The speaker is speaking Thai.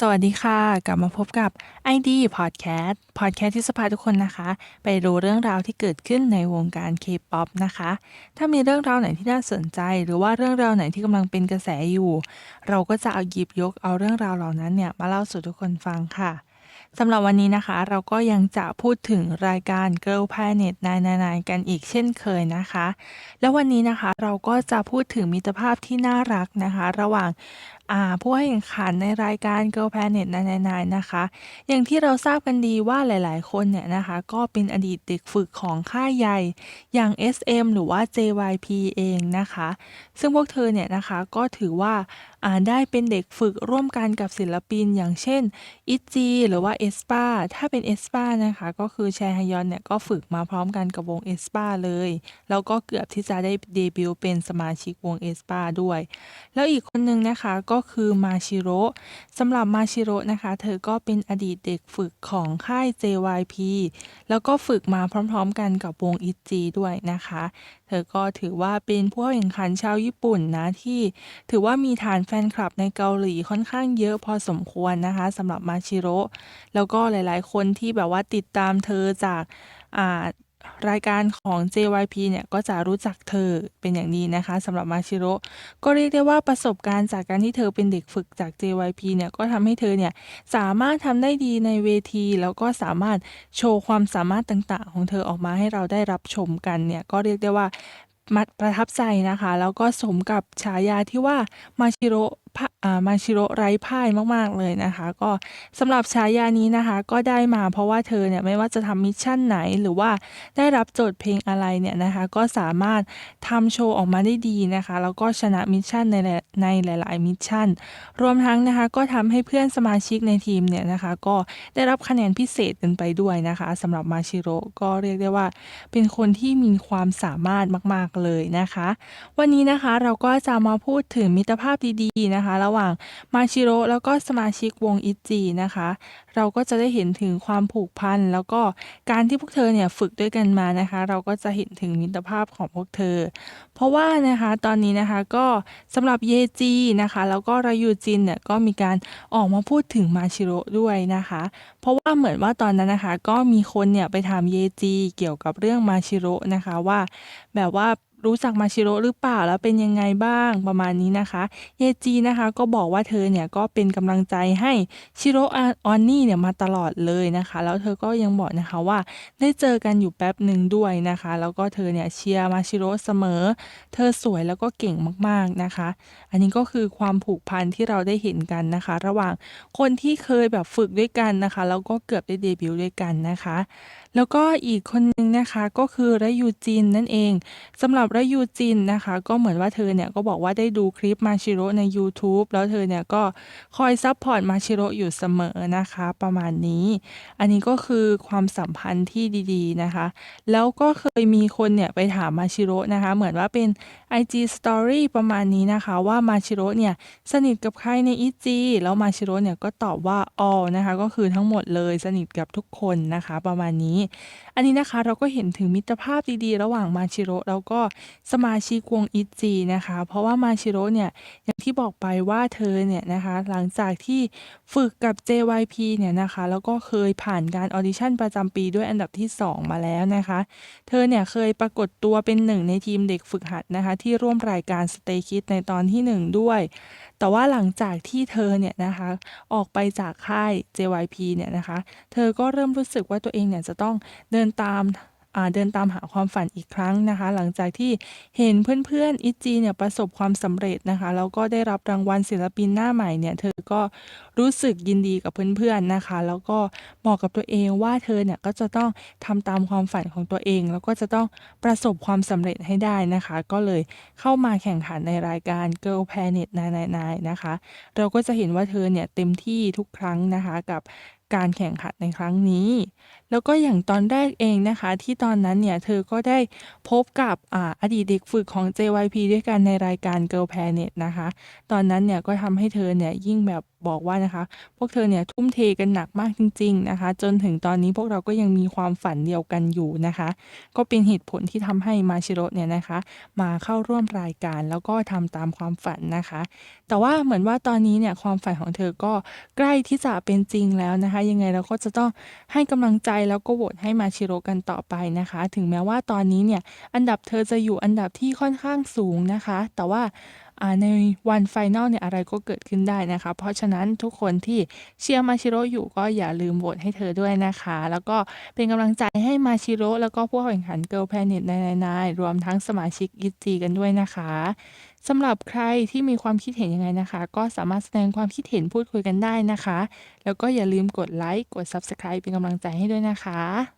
สวัสดีค่ะ กลับมาพบกับ ID Podcast Podcast ที่จะพาทุกคนนะคะ ไปรู้เรื่องราวที่เกิดขึ้นในวงการ K-POP นะคะ ถ้ามีเรื่องราวไหนที่น่าสนใจ หรือว่าเรื่องราวไหนที่กำลังเป็นกระแสอยู่ เราก็จะเอาหยิบยกเอาเรื่องราวเหล่านั้นเนี่ย มาเล่าสู่ทุกคนฟังค่ะสำหรับวันนี้นะคะ เราก็ยังจะพูดถึงรายการ Girl Planet 999 กันอีกเช่นเคยนะคะ แล้ววันนี้นะคะเราก็จะพูดถึงมิตรภาพที่น่ารักนะคะ ระหว่างอ่าผู้ให้แข่งขันในรายการ Girl Planet 999 นะคะ อย่างที่เราทราบกันดีว่าหลายๆ คนเนี่ยนะคะ ก็เป็นอดีตเด็กฝึกของค่ายใหญ่ อย่าง SM หรือว่า JYP เองนะคะ ซึ่งพวกเธอเนี่ยนะคะก็ถือว่าอ่าได้เป็นเด็กฝึกร่วมกันกับศิลปิน อย่างเช่น ITZY หรือว่า aespa ถ้าเป็น aespa นะคะ ก็คือแชฮยอนเนี่ยก็ฝึกมาพร้อมกันกับวง aespa เลย แล้วก็เกือบที่จะได้เดบิวต์เป็นสมาชิกวง aespa ด้วย แล้วอีกคนหนึ่งนะคะก็็คือมาชิโร่สำหรับมาชิโร่นะคะ เธอก็เป็นอดีตเด็กฝึกของค่าย JYP แล้วก็ฝึกมาพร้อมๆกันกับวง ITZY ด้วยนะคะ เธอก็ถือว่าเป็นผู้แข่งขันชาวญี่ปุ่นนะที่ ถือว่ามีฐานแฟนคลับในเกาหลีค่อนข้างเยอะพอสมควรนะคะสำหรับมาชิโร่แล้วก็หลายๆ คนที่แบบว่าติดตามเธอจากอ่า รายการของ JYP เนี่ยก็จะรู้จักเธอเป็นอย่างดีนะคะสำหรับมาชิโร่ก็เรียกได้ว่าประสบการณ์จากการที่เธอเป็นเด็กฝึกจาก JYP เนี่ยก็ทำให้เธอเนี่ยสามารถทำได้ดีในเวที แล้วก็สามารถโชว์ความสามารถต่างๆ ของเธอออกมาให้เราได้รับชมกันเนี่ยก็เรียกได้ว่ามัดประทับใจนะคะ แล้วก็สมกับฉายาที่ว่ามาชิโร่ มาชิโร่ไร้พ่ายมากๆเลยนะคะ ก็สำหรับฉายานี้นะคะ ก็ได้มาเพราะว่าเธอเนี่ยไม่ว่าจะทำมิชชั่นไหนหรือว่าได้รับโจทย์เพลงอะไรเนี่ยนะคะ ก็สามารถทำโชว์ออกมาได้ดีนะคะ แล้วก็ชนะมิชชั่นในในหลาย ๆ มิชชั่น รวมทั้งนะคะก็ทำให้เพื่อนสมาชิกในทีมเนี่ยนะคะ ก็ได้รับคะแนนพิเศษกันไปด้วยนะคะสำหรับมาชิโร่ก็เรียกได้ว่า เป็นคนที่มีความสามารถมาก ๆ เลยนะคะ วันนี้นะคะเราก็จะมาพูดถึงมิตรภาพดี ๆ นะคะระหว่างมาชิโร่แล้วก็สมาชิกวงอิจินะคะ เราก็จะได้เห็นถึงความผูกพันแล้วก็การที่พวกเธอเนี่ยฝึกด้วยกันมานะคะ เราก็จะเห็นถึงมิตรภาพของพวกเธอ เพราะว่านะคะตอนนี้นะคะก็สำหรับเยจีนะคะ แล้วก็รายูจินเนี่ยก็มีการออกมาพูดถึงมาชิโร่ด้วยนะคะ เพราะว่าเหมือนว่าตอนนั้นนะคะ ก็มีคนเนี่ยไปถามเยจีเกี่ยวกับเรื่องมาชิโร่นะคะว่าแบบว่า รู้จักมาชิโร่หรือเปล่าแล้วเป็นยังไงบ้างประมาณนี้นะคะ เยจีนะคะก็บอกว่าเธอเนี่ยก็เป็นกำลังใจให้ชิโร่ออนนี่เนี่ยมาตลอดเลยนะคะ แล้วเธอก็ยังบอกนะคะว่าได้เจอกันอยู่แป๊บหนึ่งด้วยนะคะ แล้วก็เธอเนี่ยเชียร์มาชิโร่เสมอ เธอสวยแล้วก็เก่งมากๆนะคะ อันนี้ก็คือความผูกพันที่เราได้เห็นกันนะคะ ระหว่างคนที่เคยแบบฝึกด้วยกันนะคะ แล้วก็เกือบได้เดบิวต์ด้วยกันนะคะ แล้วก็อีกคนนึงนะคะก็คือระยูจินนั่นเองสำหรับระยูจินนะคะ ก็เหมือนว่าเธอเนี่ยก็บอกว่าได้ดูคลิปมาชิโร่ใน YouTube แล้วเธอเนี่ยก็คอยซัพพอร์ตมาชิโร่อยู่เสมอนะคะ ประมาณนี้ อันนี้ก็คือความสัมพันธ์ที่ดีๆนะคะ แล้วก็เคยมีคนเนี่ยไปถามมาชิโร่นะคะ เหมือนว่าเป็น IG Story ประมาณนี้นะคะ ว่ามาชิโร่เนี่ยสนิทกับใครในอีจีแล้วมาชิโร่เนี่ยก็ตอบว่า all นะคะ ก็คือทั้งหมดเลยสนิทกับทุกคนนะคะ ประมาณนี้ อันนี้นะคะเราก็เห็นถึงมิตรภาพดีๆ ระหว่างมาชิโร่แล้วก็สมาชิกวงอิจีนะคะ เพราะว่ามาชิโร่เนี่ยอย่างที่บอกไปว่าเธอเนี่ยนะคะหลังจากที่ฝึกกับ JYP เนี่ยนะคะแล้วก็เคยผ่านการออดิชั่นประจำปีด้วยอันดับที่ 2 มาแล้วนะคะ เธอเนี่ยเคยปรากฏตัวเป็นหนึ่งในทีมเด็กฝึกหัดนะคะที่ร่วมรายการ Stay Kids ในตอนที่ 1 ด้วย แต่ว่าหลังจากที่เธอเนี่ยนะคะออกไปจากค่าย JYP เนี่ยนะคะ เธอก็เริ่มรู้สึกว่าตัวเองเนี่ยจะต้องเดินตาม เดินตามหาความฝันอีกครั้งนะคะ หลังจากที่เห็นเพื่อนๆอิจีเนี่ยประสบความสำเร็จนะคะแล้วก็ได้รับรางวัลศิลปินหน้าใหม่เนี่ยเธอก็รู้สึกยินดีกับเพื่อนๆนะคะ แล้วก็บอกกับตัวเองว่าเธอเนี่ยก็จะต้องทำตามความฝันของตัวเอง แล้วก็จะต้องประสบความสำเร็จให้ได้นะคะ ก็เลยเข้ามาแข่งขันในรายการ Girl Planet 999นะคะ เราก็จะเห็นว่าเธอเนี่ยเต็มที่ทุกครั้งนะคะกับการแข่งขันในครั้งนี้ แล้วก็อย่างตอนแรกเองนะคะ ที่ตอนนั้นเนี่ยเธอก็ได้พบกับออดีตเด็กฝึกของ JYP ด้วยกันในรายการ Girl Planet นะคะ ตอนนั้นเนี่ยก็ทำให้เธอเนี่ยยิ่งแบบ บอกว่านะคะ พวกเธอเนี่ยทุ่มเทกันหนักมากจริง ๆนะคะ จนถึงตอนนี้พวกเราก็ยังมีความฝันเดียวกันอยู่นะคะ ก็เป็นเหตุผลที่ทำให้มาชิโร่เนี่ยนะคะ มาเข้าร่วมรายการแล้วก็ทำตามความฝันนะคะ แต่ว่าเหมือนว่าตอนนี้เนี่ยความฝันของเธอก็ใกล้ที่จะเป็นจริงแล้วนะคะ ยังไงเราก็จะต้องให้กำลังใจแล้วก็โหวตให้มาชิโร่กันต่อไปนะคะ ถึงแม้ว่าตอนนี้เนี่ยอันดับเธอจะอยู่อันดับที่ค่อนข้างสูงนะคะ แต่ว่า ในวันไฟนอลเนี่ยอะไรก็เกิดขึ้นได้นะคะ เพราะฉะนั้นทุกคนที่เชียร์มาชิโร่อยู่ก็อย่าลืมโหวตให้เธอด้วยนะคะ แล้วก็เป็นกำลังใจให้มาชิโร่แล้วก็ผู้แข่งขันเกิร์ลแพลเน็ตนายรวมทั้งสมาชิกอิจีกันด้วยนะคะสำหรับใครที่มีความคิดเห็นยังไงนะคะ ก็สามารถแสดงความคิดเห็นพูดคุยกันได้นะคะ แล้วก็อย่าลืมกดไลค์กด Subscribe เป็นกำลังใจให้ด้วยนะคะ